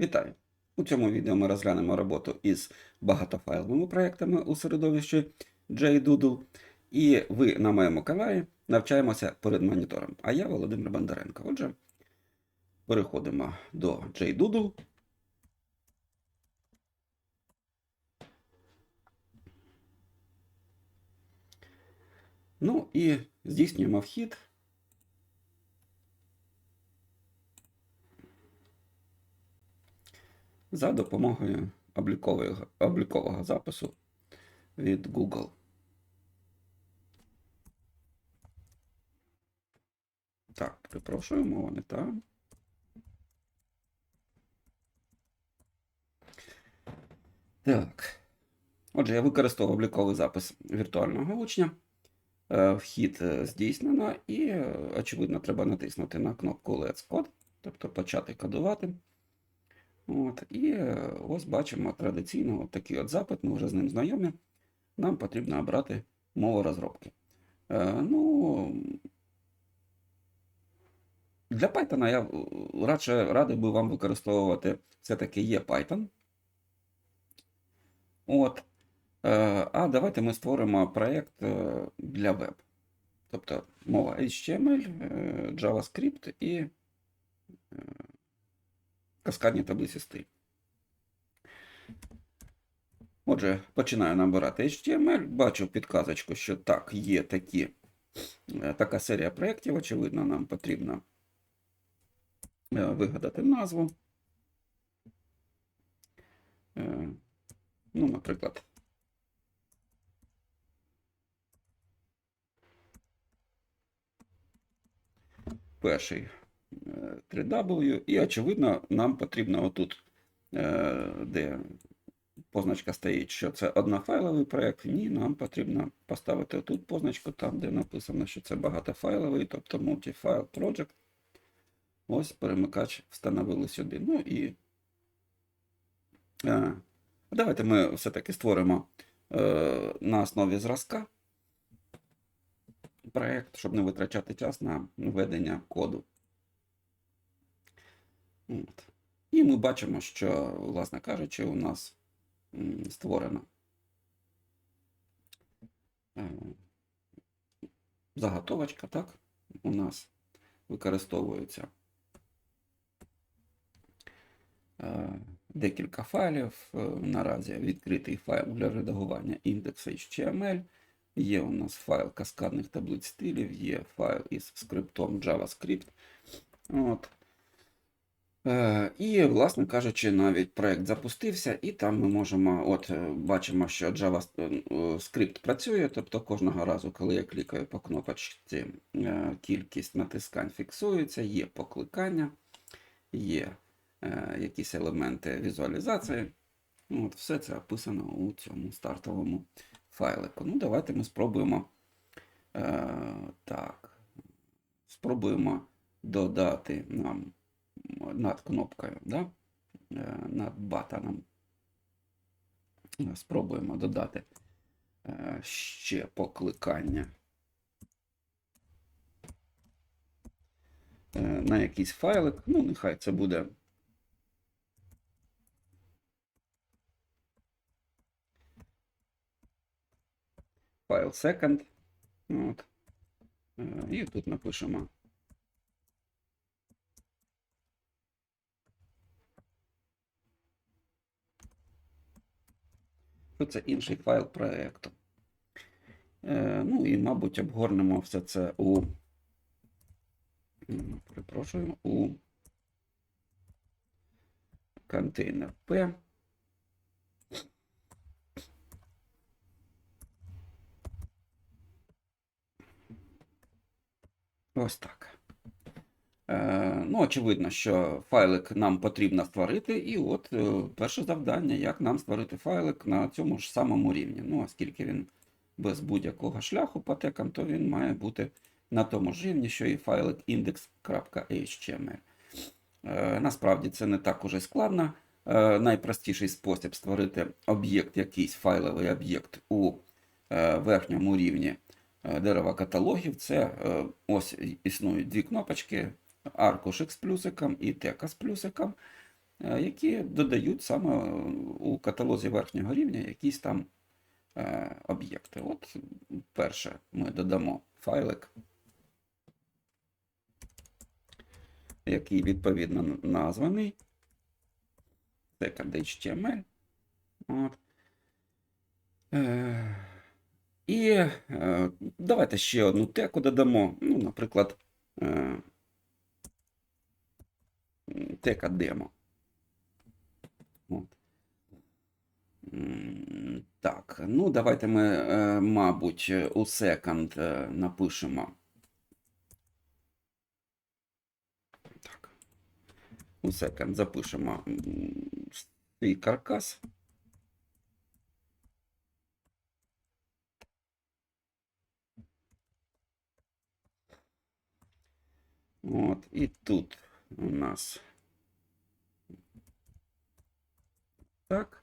Вітаю! У цьому відео ми розглянемо роботу із багатофайловими проектами у середовищі JDoodle. І ви на моєму каналі навчаємося перед монітором. А я Володимир Бондаренко. Отже, переходимо до JDoodle. Ну і здійснюємо вхід. За допомогою облікового, облікового запису від Google. Так, перепрошую, мова не та. Так. Отже, я використовував обліковий запис віртуального учня. Е, Вхід е, здійснено, і, е, очевидно, треба натиснути на кнопку Let's Code, тобто почати кодувати. От, І е, ось бачимо традиційно от такий от запит, ми вже з ним знайомі. Нам потрібно обрати мову розробки. Е, ну, для Python я е, радше радий би вам використовувати все-таки є Python. От. Е, А давайте ми створимо проєкт е, для веб. Тобто мова HTML, JavaScript і каскадні таблиці стиль. Отже, починаю набирати HTML, бачу підказочку, що так, є такі, е, така серія проєктів. Очевидно, нам потрібно е, вигадати назву. Е, Ну, наприклад. Перший 3W, і, очевидно, нам потрібно отут, е, де позначка стоїть, що це однофайловий проєкт. Ні, нам потрібно поставити отут позначку, там, де написано, що це багатофайловий, тобто Multi-File Project. Ось перемикач встановили сюди. Ну і е, давайте ми все-таки створимо е, на основі зразка проєкт, щоб не витрачати час на введення коду. От. І ми бачимо, що, власне кажучи, у нас створена е, заготовочка, так? У нас використовується е, декілька файлів. Е, Наразі відкритий файл для редагування index.html. Є у нас файл каскадних таблиць стилів, є файл із скриптом JavaScript. От. Е, І, власне кажучи, навіть проєкт запустився, і там ми можемо, от е, бачимо, що JavaScript працює, тобто кожного разу, коли я клікаю по кнопочці, е, кількість натискань фіксується, є покликання, є е, якісь елементи візуалізації. От, Все це описано у цьому стартовому файлику. Ну, давайте ми спробуємо. Е, так, спробуємо додати нам над кнопкою, да? е, над батоном. Спробуємо додати е, ще покликання е, на якийсь файлик. Ну, нехай це буде. Файл second. От. І тут напишемо. Це інший файл проєкту. Е, ну і, мабуть, обгорнемо все це у. Перепрошую, у контейнер P. Ось так. Е, ну, очевидно, що файлик нам потрібно створити, і от е, перше завдання, як нам створити файлик на цьому ж самому рівні. Ну, оскільки він без будь-якого шляху по текам, то він має бути на тому ж рівні, що і файлик index.html. Е, насправді це не так уже складно. Найпростіший спосіб створити об'єкт, якийсь файловий об'єкт у верхньому рівні дерева каталогів. Це ось існують дві кнопочки аркуш X плюсиком і тека з плюсиком. е, які додають саме у каталозі верхнього рівня якісь там е, об'єкти. От перше ми додамо файлик, який відповідно названий second.html. От. Е, і е, давайте ще одну теку додамо. Ну, наприклад, е, тека демо. От. Так, ну давайте ми, е, мабуть, у second е, напишемо. Так. У second запишемо свій каркас. От, і тут у нас так.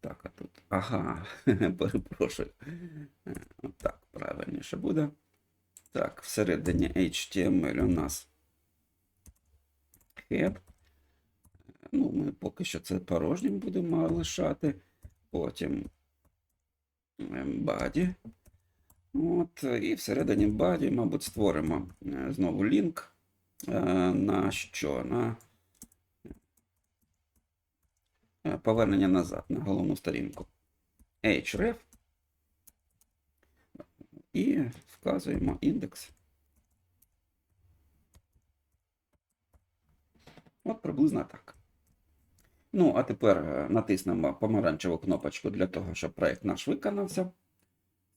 Так, а тут. Ага, перепрошую. Е, Так, правильніше буде. Так, всередині HTML у нас head. Ну, ми поки що це порожнім будемо лишати. Потім ем, body. От, і всередині body, мабуть, створимо е, знову лінк е, на що? На е, повернення назад на головну сторінку. href. І вказуємо індекс. От приблизно так. Ну, а тепер е, натиснемо помаранчеву кнопочку для того, щоб проєкт наш виконався.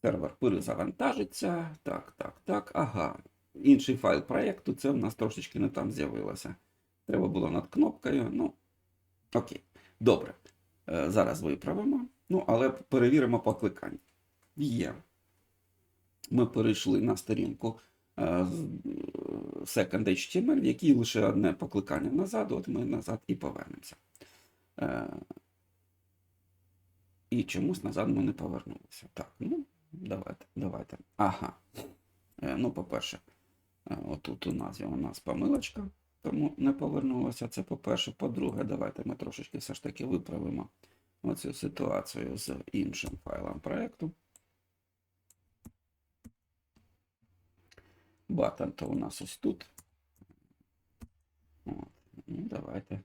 Сервер перезавантажиться. Так, так, так. Ага. Інший файл проєкту, це в нас трошечки не там з'явилося. Треба було над кнопкою. Ну, окей. Добре. Е, Зараз виправимо. Ну, але перевіримо покликання. Є. Ми перейшли на сторінку е, е, second.html, в якій лише одне покликання назад. От ми назад і повернемося. І чомусь назад ми не повернулися. Так, ну, давайте, давайте. Ага. Ну, по-перше, отут у назві у нас помилочка, тому не повернулося. Це по-перше. По-друге, давайте ми трошечки все ж таки виправимо оцю ситуацію з іншим файлом проєкту. Баттон то у нас ось тут. От. Ну, давайте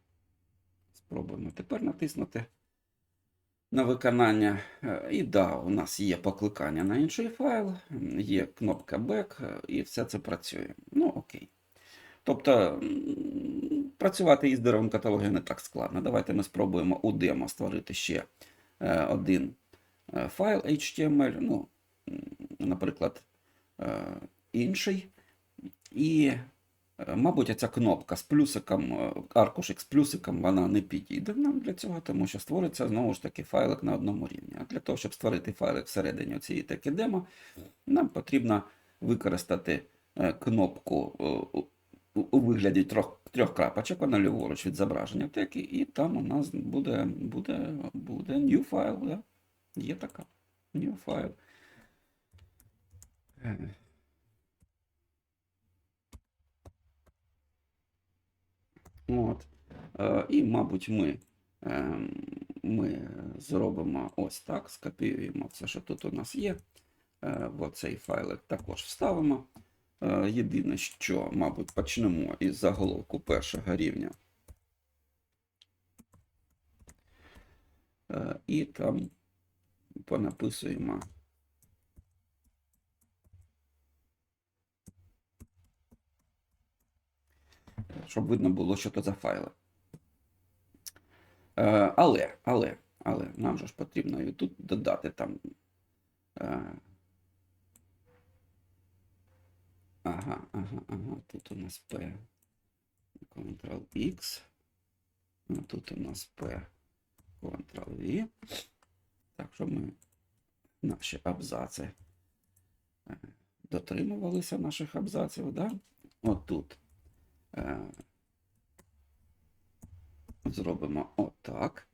спробуємо тепер натиснути на виконання. Е, І да, у нас є покликання на інший файл, є кнопка Back, е, і все це працює. Ну. Тобто працювати із деревом каталогів не так складно. Давайте ми спробуємо у демо створити ще е, один е, файл HTML, ну, наприклад, е, інший. І, мабуть, ця кнопка з плюсиком, аркушик з плюсиком, вона не підійде нам для цього, тому що створиться знову ж таки файлик на одному рівні. А для того, щоб створити файлик всередині цієї таки демо, нам потрібно використати кнопку у- вигляді трьох, трьох крапочок, вона ліворуч від зображення теки, і там у нас буде, буде, буде new file. Да? Є така. New. Е, От. Е, І, мабуть, ми, е, ми зробимо ось так, скопіюємо все, що тут у нас є. Е, В оцей файлик також вставимо. Е, Єдине, що, мабуть, почнемо із заголовку першого рівня. Е, І там понаписуємо. щоб видно було, що то за файли. Е, але, але, але, нам же ж потрібно і тут додати там. Е, ага, ага, ага, тут у нас P. Ctrl-X. А Тут у нас P. Ctrl-V. Так, щоб ми наші абзаци е, дотримувалися наших абзаців, да? Отут. Е, Зробимо отак.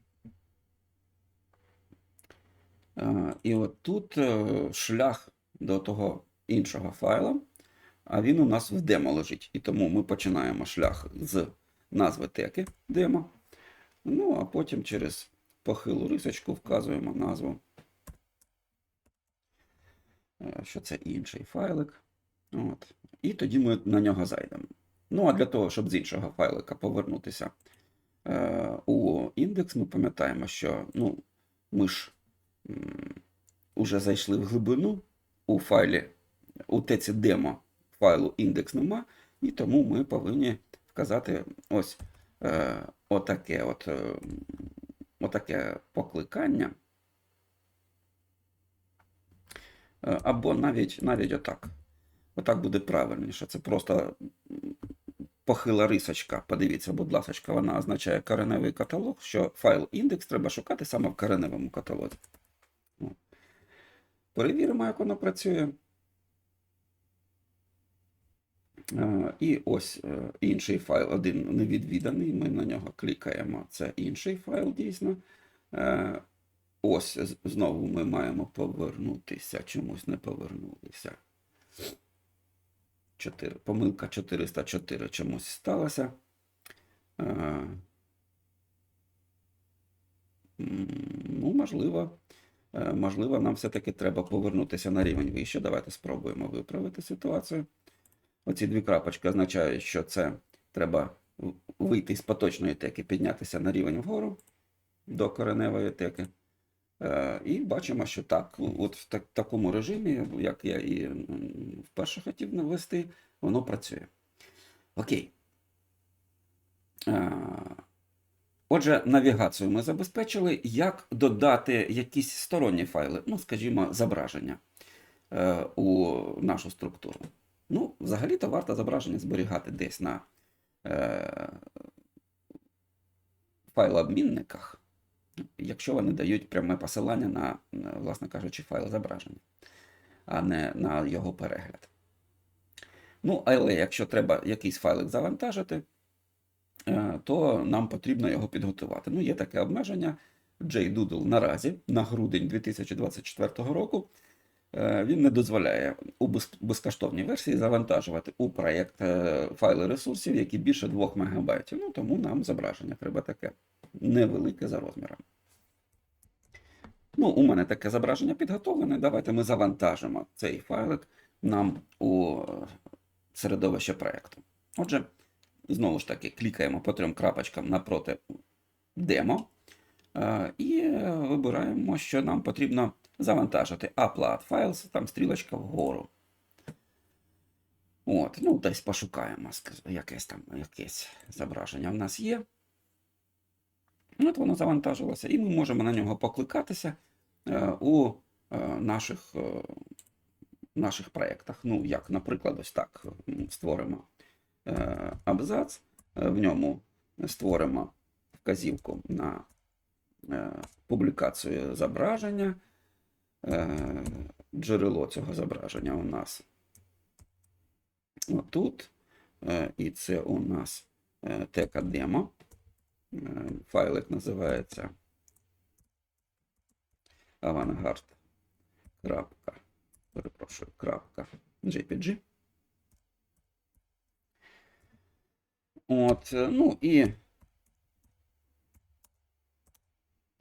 Е, І от тут е, шлях до того іншого файла, а він у нас в демо лежить. І тому ми починаємо шлях з назви теки демо, Ну, а потім через похилу рисочку вказуємо назву, е, що це інший файлик. От. І тоді ми на нього зайдемо. Ну, а для того, щоб з іншого файлика повернутися е, у індекс, ми пам'ятаємо, що ну, ми ж м, уже зайшли в глибину у файлі, у теці демо файлу індекс нема, і тому ми повинні вказати ось е, отаке, от, е, отаке покликання. Е, Або навіть, навіть отак. Отак буде правильніше. Це просто похила рисочка. Подивіться, будь ласка, вона означає кореневий каталог, що файл індекс треба шукати саме в кореневому каталозі. Перевіримо, як воно працює. І ось е, інший файл, один невідвіданий. Ми на нього клікаємо. Це інший файл дійсно. Е, Ось знову ми маємо повернутися. Чомусь не повернулися. 4, помилка 404 чомусь сталася. Е, Ну, можливо, е, можливо, нам все-таки треба повернутися на рівень вище. Давайте спробуємо виправити ситуацію. Оці дві крапочки означають, що це треба вийти з поточної теки, піднятися на рівень вгору до кореневої теки. Е, І бачимо, що так, от в такому режимі, як я і вперше хотів навести, воно працює. Окей. Е, Отже, навігацію ми забезпечили. Як додати якісь сторонні файли, ну, скажімо, зображення е, у нашу структуру? Ну, взагалі-то варто зображення зберігати десь на е, файлообмінниках, якщо вони дають пряме посилання на, власне кажучи, файл зображення, а не на його перегляд. Ну, але якщо треба якийсь файлик завантажити, е, то нам потрібно його підготувати. Ну, є таке обмеження. JDoodle наразі на грудень 2024 року він не дозволяє у безкоштовній версії завантажувати у проєкт е, файли ресурсів, які більше 2 МБ. Ну, тому нам зображення треба таке невелике за розміром. Ну, у мене таке зображення підготовлене. Давайте ми завантажимо цей файлик нам у е, середовище проєкту. Отже, знову ж таки, клікаємо по трьом крапочкам напроти демо е, і е, вибираємо, що нам потрібно завантажити. Upload files, там стрілочка вгору. От, ну, десь пошукаємо, якесь там якесь зображення в нас є. От воно завантажилося, і ми можемо на нього покликатися е, у е, наших, е, наших проєктах. Ну, як, наприклад, ось так створимо абзац, в ньому створимо вказівку на публікацію зображення. Е, Джерело цього зображення у нас отут. Е, І це у нас е, тека демо. Файлик називається avantgarde. Крапка, перепрошую, крапка JPG. От, ну і.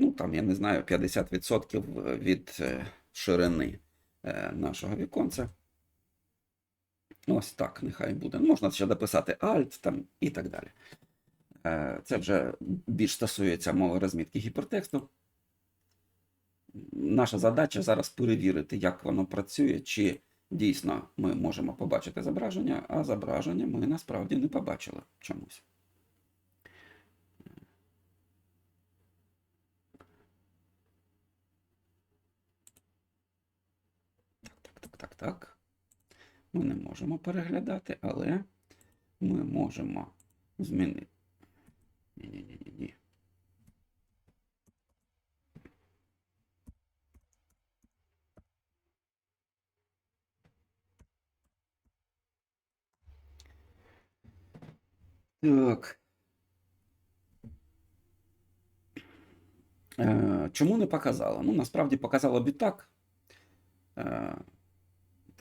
Ну, там, я не знаю, 50% від е, ширини е, нашого віконця. Ось так, нехай буде. Ну, Можна ще дописати Alt там і так далі. Е, Це вже більш стосується мови розмітки гіпертексту. Наша задача зараз перевірити, як воно працює, чи дійсно ми можемо побачити зображення, а зображення ми насправді не побачили чомусь. Так, так. Ми не можемо переглядати, але ми можемо змінити. Ні-ні-ні-ні. Так. Е, Чому не показало? Ну, насправді показало б і так.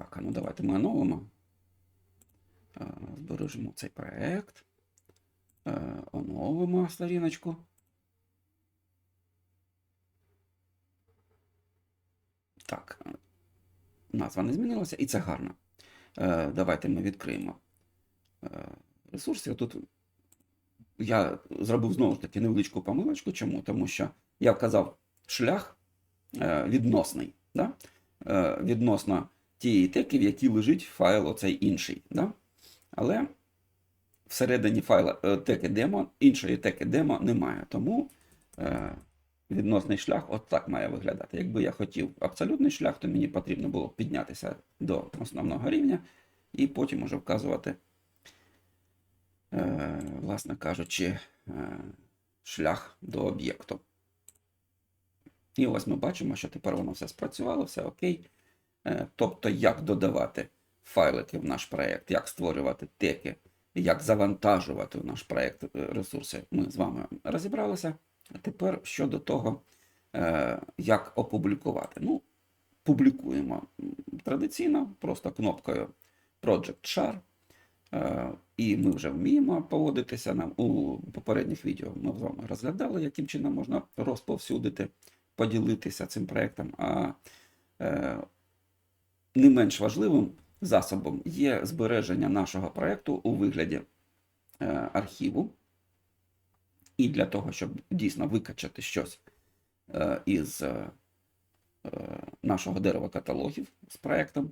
Так, а ну давайте ми оновимо. Е, збережемо цей проект. Е, оновимо сторіночку. Так, назва не змінилася і це гарно. Е, давайте ми відкриємо ресурси. Тут я зробив знову ж таки невеличку помилочку. Чому? Тому що я вказав шлях відносний. Да? Відносно тієї теки, в якій лежить файл оцей інший. Да? Але всередині файла е, теки демо, іншої теки демо немає. Тому е, відносний шлях от так має виглядати. Якби я хотів абсолютний шлях, то мені потрібно було піднятися до основного рівня і потім уже вказувати, е, власне кажучи, е, шлях до об'єкту. І ось ми бачимо, що тепер воно все спрацювало, все окей. Е, Тобто, як додавати файлики в наш проєкт, як створювати теки, як завантажувати в наш проєкт е, ресурси, ми з вами розібралися. А тепер щодо того, е, як опублікувати. Ну, публікуємо традиційно, просто кнопкою Project Char. Е, І ми вже вміємо поводитися нам у попередніх відео. Ми з вами розглядали, яким чином можна розповсюдити, поділитися цим проєктом. А не менш важливим засобом є збереження нашого проєкту у вигляді е, архіву. І для того, щоб дійсно викачати щось е, із е, нашого дерева каталогів з проєктом,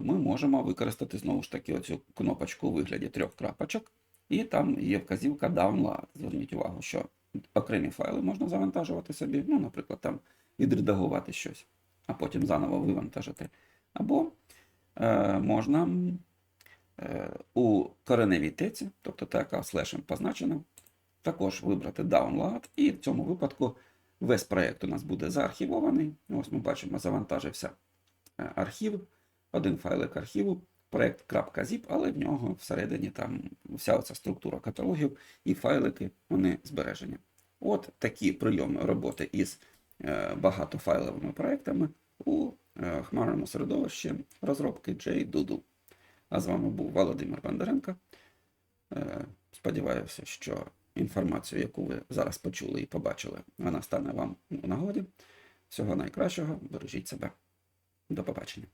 ми можемо використати знову ж таки оцю кнопочку у вигляді трьох крапочок, і там є вказівка Download. Зверніть увагу, що окремі файли можна завантажувати собі, ну, наприклад, там відредагувати щось, а потім заново вивантажити. Або е, можна е, у кореневій теці, тобто та, яка слешем позначена, також вибрати Download, і в цьому випадку весь проєкт у нас буде заархівований. Ось ми бачимо, завантажився е, архів, один файлик архіву, проєкт.zip, але в нього всередині там вся оця структура каталогів і файлики, вони збережені. От такі прийоми роботи із е, багатофайловими проектами у хмарному середовищі розробки JDoodle. А з вами був Володимир Бондаренко. Е, Сподіваюся, що інформацію, яку ви зараз почули і побачили, вона стане вам у нагоді. Всього найкращого, бережіть себе. До побачення.